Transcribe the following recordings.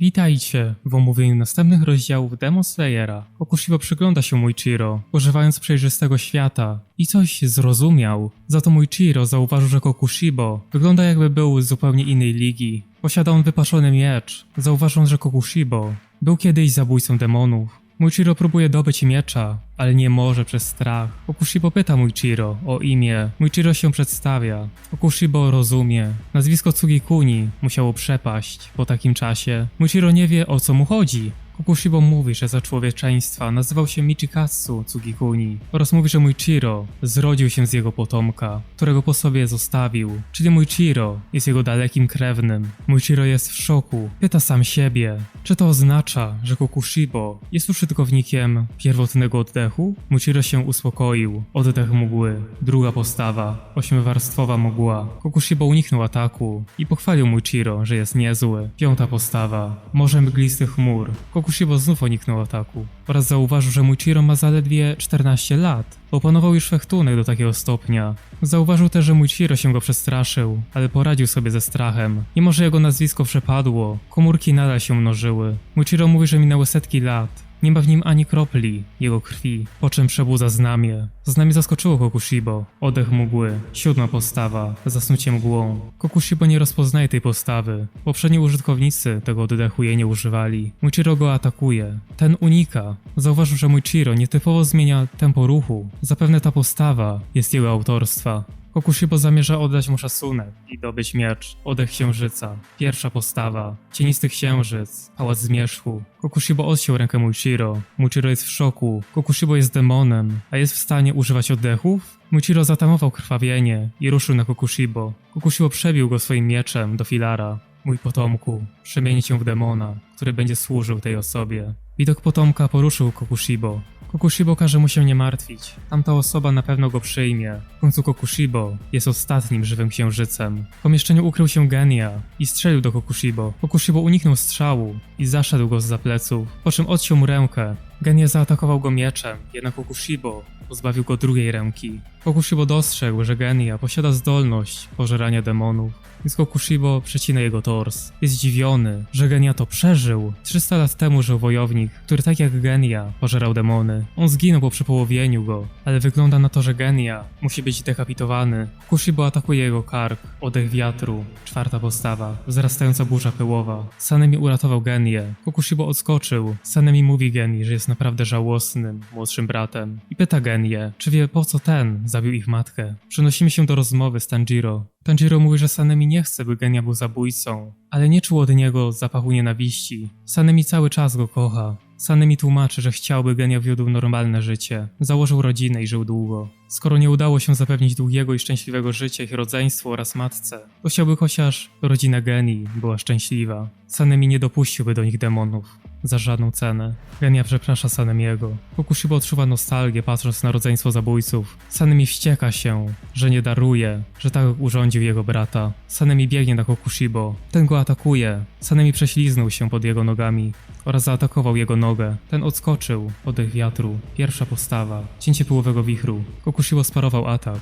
Witajcie w omówieniu następnych rozdziałów Demon Slayera. Kokushibo przygląda się Muichiro, używając przejrzystego świata i coś zrozumiał. Za to Muichiro zauważył, że Kokushibo wygląda jakby był z zupełnie innej ligi. Posiada on wypaszony miecz, zauważając, że Kokushibo był kiedyś zabójcą demonów. Muichiro próbuje dobyć miecza, ale nie może przez strach. Kokushibo pyta Muichiro o imię. Muichiro się przedstawia. Kokushibo rozumie. Nazwisko Tsugikuni musiało przepaść po takim czasie. Muichiro nie wie o co mu chodzi. Kokushibo mówi, że za człowieczeństwa nazywał się Michikatsu Tsugikuni oraz mówi, że Muichiro zrodził się z jego potomka, którego po sobie zostawił, czyli Muichiro jest jego dalekim krewnym. Muichiro jest w szoku, pyta sam siebie, czy to oznacza, że Kokushibo jest użytkownikiem pierwotnego oddechu? Muichiro się uspokoił, oddech mgły, druga postawa, ośmiowarstwowa mgła. Kokushibo uniknął ataku i pochwalił Muichiro, że jest niezły. Piąta postawa, morze mglistych chmur. Kokushibo znów uniknął ataku oraz zauważył, że Muichiro ma zaledwie 14 lat. Opanował już fechtunek do takiego stopnia. Zauważył też, że Muichiro się go przestraszył, ale poradził sobie ze strachem. Mimo, że jego nazwisko przepadło, komórki nadal się mnożyły. Muichiro mówi, że minęły setki lat. Nie ma w nim ani kropli jego krwi, po czym przebudza znamie. Znamie zaskoczyło Kokushibo. Oddech mgły. Siódma postawa. Zasnucie mgłą. Kokushibo nie rozpoznaje tej postawy. Poprzedni użytkownicy tego oddechu jej nie używali. Muichiro go atakuje. Ten unika. Zauważył, że Muichiro nietypowo zmienia tempo ruchu. Zapewne ta postawa jest jego autorstwa. Kokushibo zamierza oddać mu szacunek i dobyć miecz. Oddech księżyca. Pierwsza postawa. Cienisty księżyc. Pałac zmierzchu. Kokushibo odciął rękę Muichiro. Muichiro jest w szoku. Kokushibo jest demonem, a jest w stanie używać oddechów? Muichiro zatamował krwawienie i ruszył na Kokushibo. Kokushibo przebił go swoim mieczem do filara. Mój potomku, przemieni cię w demona, który będzie służył tej osobie. Widok potomka poruszył Kokushibo. Kokushibo każe mu się nie martwić. Tamta osoba na pewno go przyjmie. W końcu Kokushibo jest ostatnim żywym księżycem. W pomieszczeniu ukrył się Genia i strzelił do Kokushibo. Kokushibo uniknął strzału i zaszedł go z pleców, po czym odciął mu rękę. Genia zaatakował go mieczem, jednak Kokushibo pozbawił go drugiej ręki. Kokushibo dostrzegł, że Genia posiada zdolność pożerania demonów. Więc Kokushibo przecina jego tors. Jest zdziwiony, że Genia to przeżył. 300 lat temu żył wojownik, który tak jak Genia pożerał demony. On zginął po przepołowieniu go, ale wygląda na to, że Genia musi być dekapitowany. Kokushibo atakuje jego kark, oddech wiatru, czwarta postawa, wzrastająca burza pyłowa. Sanemi uratował Genię. Kokushibo odskoczył. Sanemi mówi Geni, że jest naprawdę żałosnym, młodszym bratem. I pyta Genię, czy wie po co ten zabił ich matkę. Przenosimy się do rozmowy z Tanjiro. Tanjiro mówi, że Sanemi nie chce, by Genia był zabójcą, ale nie czuł od niego zapachu nienawiści. Sanemi cały czas go kocha. Sanemi tłumaczy, że chciałby Genia wiódł normalne życie, założył rodzinę i żył długo. Skoro nie udało się zapewnić długiego i szczęśliwego życia ich rodzeństwu oraz matce, to chciałby chociaż rodzina Geni była szczęśliwa. Sanemi nie dopuściłby do nich demonów. Za żadną cenę. Genia przeprasza Sanemiego. Kokushibo odczuwa nostalgię patrząc na rodzeństwo zabójców. Sanemi wścieka się, że nie daruje, że tak urządził jego brata. Sanemi biegnie na Kokushibo. Ten go atakuje. Sanemi prześliznął się pod jego nogami oraz zaatakował jego nogę. Ten odskoczył. Oddech wiatru. Pierwsza postawa. Cięcie pyłowego wichru. Kokushibo sparował atak.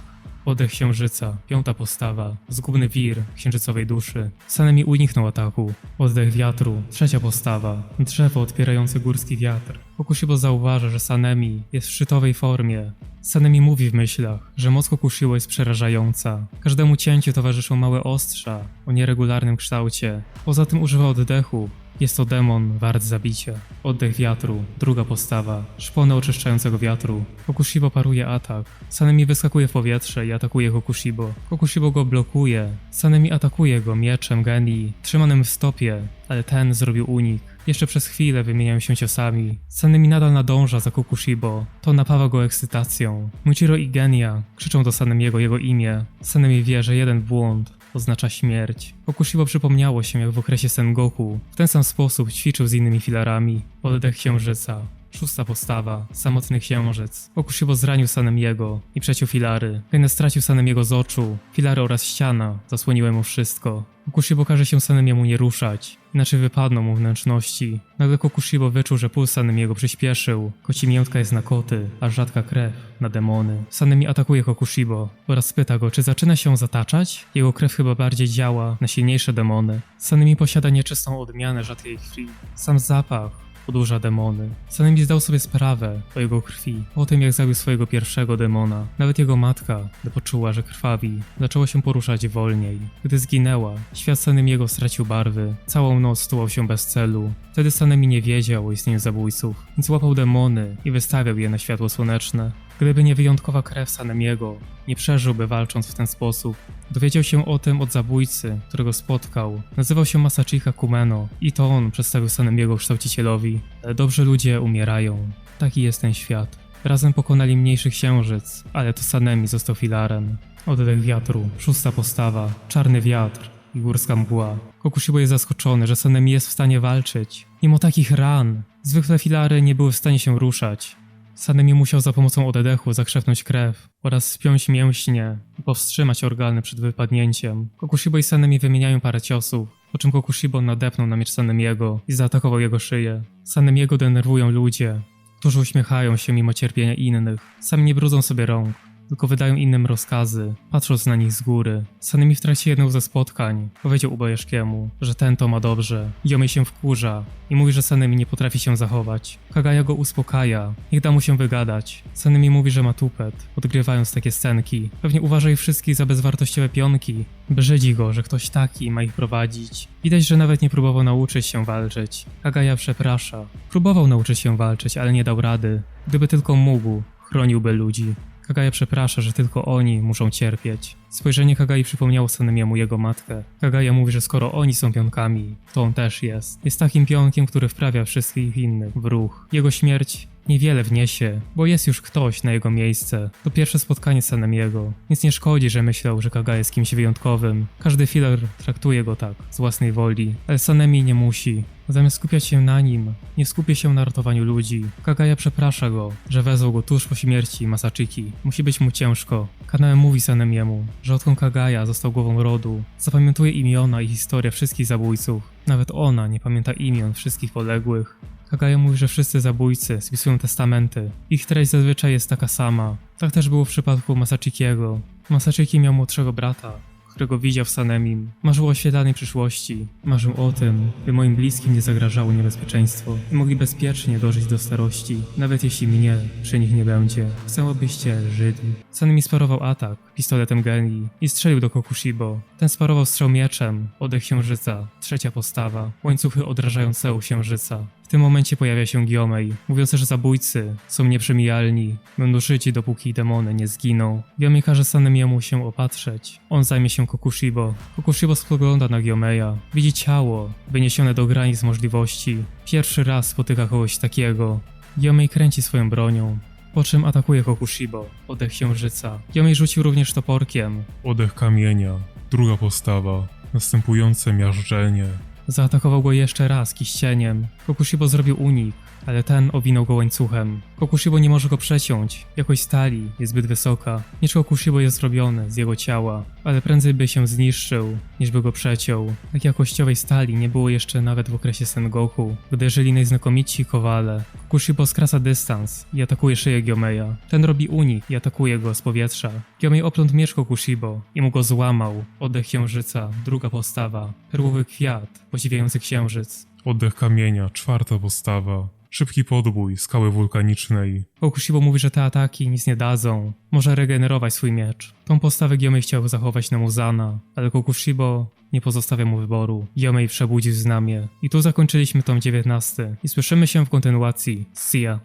Oddech księżyca, piąta postawa, zgubny wir księżycowej duszy. Sanemi uniknął ataku. Oddech wiatru, trzecia postawa, drzewo odpierające górski wiatr. Kokushibo zauważa, że Sanemi jest w szczytowej formie. Sanemi mówi w myślach, że moc Kokushibo jest przerażająca. Każdemu cięciu towarzyszą małe ostrza o nieregularnym kształcie. Poza tym używa oddechu, jest to demon wart zabicia. Oddech wiatru, druga postawa, szpony oczyszczającego wiatru. Kokushibo paruje atak. Sanemi wyskakuje w powietrze i atakuje Kokushibo. Kokushibo go blokuje. Sanemi atakuje go mieczem genii, trzymanym w stopie, ale ten zrobił unik. Jeszcze przez chwilę wymieniają się ciosami. Sanemi nadal nadąża za Kokushibo. To napawa go ekscytacją. Muichiro i Genia krzyczą do Sanemiego jego imię. Sanemi wie, że jeden błąd oznacza śmierć. Kokushibo przypomniało się, jak w okresie Sengoku w ten sam sposób ćwiczył z innymi filarami. Oddech księżyca. Szósta postawa, samotny księżyc. Okushibo zranił Sanemiego i przeciął filary. Kane stracił Sanemiego z oczu. Filary oraz ściana zasłoniły mu wszystko. Kokushibo każe się Sanemiemu nie ruszać, inaczej wypadną mu wnętrzności. Nagle Kokushibo wyczuł, że puls Sanemiego przyspieszył. Koci miętka jest na koty, a rzadka krew na demony. Sanemi atakuje Kokushibo oraz pyta go, czy zaczyna się zataczać? Jego krew chyba bardziej działa na silniejsze demony. Sanemi posiada nieczystą odmianę rzadkiej krwi. Sam zapach podłuża demony. Sanemi zdał sobie sprawę o jego krwi, o tym jak zabił swojego pierwszego demona. Nawet jego matka, gdy poczuła, że krwawi, zaczęła się poruszać wolniej. Gdy zginęła, świat Sanemiego stracił barwy. Całą noc tułał się bez celu. Wtedy Sanemi nie wiedział o istnieniu zabójców, więc łapał demony i wystawiał je na światło słoneczne. Gdyby nie wyjątkowa krew Sanemiego, nie przeżyłby walcząc w ten sposób. Dowiedział się o tym od zabójcy, którego spotkał. Nazywał się Masachika Kumeno i to on przedstawił Sanemiego kształcicielowi. Ale dobrzy ludzie umierają. Taki jest ten świat. Razem pokonali mniejszy księżyc, ale to Sanemi został filarem. Oddech wiatru, szósta postawa, czarny wiatr i górska mgła. Kokushibo jest zaskoczony, że Sanemi jest w stanie walczyć. Mimo takich ran, zwykle filary nie były w stanie się ruszać. Sanemi musiał za pomocą oddechu zakrzepnąć krew oraz spiąć mięśnie i powstrzymać organy przed wypadnięciem. Kokushibo i Sanemi wymieniają parę ciosów, po czym Kokushibo nadepnął na miecz Sanemiego i zaatakował jego szyję. Sanemiego denerwują ludzie, którzy uśmiechają się mimo cierpienia innych. Sami nie brudzą sobie rąk, tylko wydają innym rozkazy, patrząc na nich z góry. Sanemi w trakcie jednego ze spotkań powiedział Ubajeszkiemu, że ten to ma dobrze. Yomei się wkurza i mówi, że Sanemi nie potrafi się zachować. Kagaya go uspokaja, niech da mu się wygadać. Sanemi mówi, że ma tupet, odgrywając takie scenki. Pewnie uważa ich wszystkich za bezwartościowe pionki. Brzydzi go, że ktoś taki ma ich prowadzić. Widać, że nawet nie próbował nauczyć się walczyć. Kagaya przeprasza. Próbował nauczyć się walczyć, ale nie dał rady. Gdyby tylko mógł, chroniłby ludzi. Kagaja przeprasza, że tylko oni muszą cierpieć. Spojrzenie Kagai przypomniało Sanemiemu jego matkę. Kagaja mówi, że skoro oni są pionkami, to on też jest. Jest takim pionkiem, który wprawia wszystkich innych w ruch. Jego śmierć niewiele wniesie, bo jest już ktoś na jego miejsce. To pierwsze spotkanie Sanemiego. Nic nie szkodzi, że myślał, że Kaga jest kimś wyjątkowym. Każdy filler traktuje go tak, z własnej woli, ale Sanemi nie musi. Zamiast skupiać się na nim, nie skupia się na ratowaniu ludzi. Kagaja przeprasza go, że wezwał go tuż po śmierci Masachiki. Musi być mu ciężko. Kanałem mówi Sanemiemu, że odkąd Kagaja został głową rodu, zapamiętuje imiona i historię wszystkich zabójców. Nawet ona nie pamięta imion wszystkich poległych. Kagaja mówi, że wszyscy zabójcy spisują testamenty. Ich treść zazwyczaj jest taka sama. Tak też było w przypadku Masachikiego. Masachiki miał młodszego brata, którego widział w Sanemim. Marzył o świetlanej przyszłości. Marzył o tym, by moim bliskim nie zagrażało niebezpieczeństwo i mogli bezpiecznie dożyć do starości, nawet jeśli mnie przy nich nie będzie. Chcę, abyście żyli. Sanemi sparował atak pistoletem genii i strzelił do Kokushibo. Ten sparował strzał mieczem, oddech księżyca, trzecia postawa, łańcuchy odrażają ceł księżyca. W tym momencie pojawia się Giomei, mówiąc, że zabójcy są nieprzemijalni, będą życi dopóki demony nie zginą. Giomei każe Sanemiemu się opatrzeć. On zajmie się Kokushibo. Kokushibo spogląda na Giomeya. Widzi ciało, wyniesione do granic możliwości. Pierwszy raz spotyka kogoś takiego. Giomei kręci swoją bronią, po czym atakuje Kokushibo, oddech księżyca. Giomei rzucił również toporkiem. Oddech kamienia. Druga postawa. Następujące miażdżenie. Zaatakował go jeszcze raz kiścieniem. Kokushibo zrobił unik, ale ten owinął go łańcuchem. Kokushibo nie może go przeciąć, jakość stali jest zbyt wysoka. Miecz Kokushibo jest zrobiony z jego ciała, ale prędzej by się zniszczył, niż by go przeciął. Tak jakościowej stali nie było jeszcze nawet w okresie Sengoku, gdy żyli najznakomitsi kowale. Kokushibo skraca dystans i atakuje szyję Giomeya. Ten robi unik i atakuje go z powietrza. Giomei oplątł miecz Kokushibo i mu go złamał. Oddech księżyca, druga postawa. Perłowy kwiat, podziwiający księżyc. Oddech kamienia. Czwarta postawa. Szybki podbój skały wulkanicznej. Kokushibo mówi, że te ataki nic nie dadzą. Może regenerować swój miecz. Tą postawę Giomei chciał zachować na Muzana, ale Kokushibo nie pozostawia mu wyboru. Giomei przebudził znamie. I tu zakończyliśmy tom 19 i słyszymy się w kontynuacji. See ya.